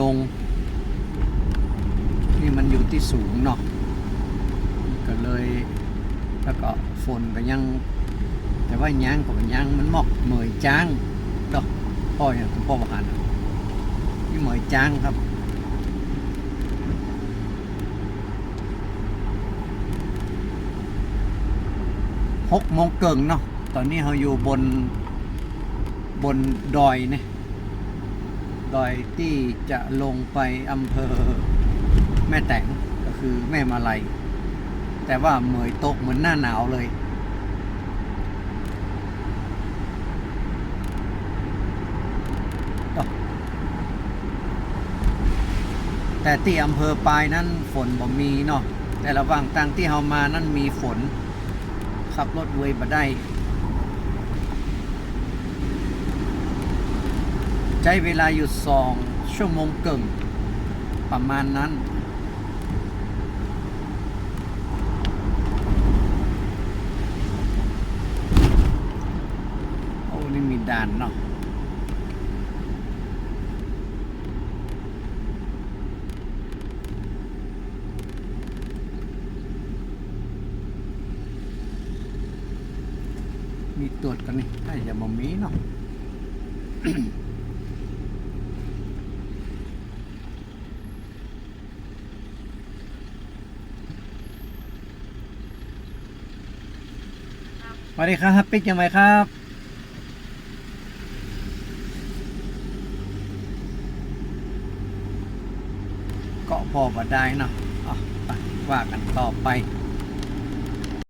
ลง นี่มันอยู่ที่สูงเนาะก็เลยแล้วก็ฝนก็ยัง แต่ว่ายังก็ยังมันหมอกเหมยจ้างก็พ่ออย่างคุณพ่อบอกหันน่ะนี่เหมยจ้างครับหกโมงเกิงเนาะตอนนี้เราอยู่บนบนดอยเนี่ย ดอยที่จะลงไปอำเภอแม่แตงก็คือแม่มาลัย แต่ว่าเหมยตกเหมือนหน้าหนาวเลย แต่ที่อำเภอปลายนั้นฝนบ่มีเนาะแต่ระหว่างทางที่เรามานั้นมีฝน ขับรถเวยมาได้ ใช้เวลาอยู่สองชั่วโมงเกิงประมาณนั้น โอ้ นี่มีด่านเนาะมีตรวจกันนี่ถ้าจะบ่มีเนาะ สวัสดีครับปิ๊กยังไงครับเกาะพอมาได้เนาะอะไปว่ากันต่อไป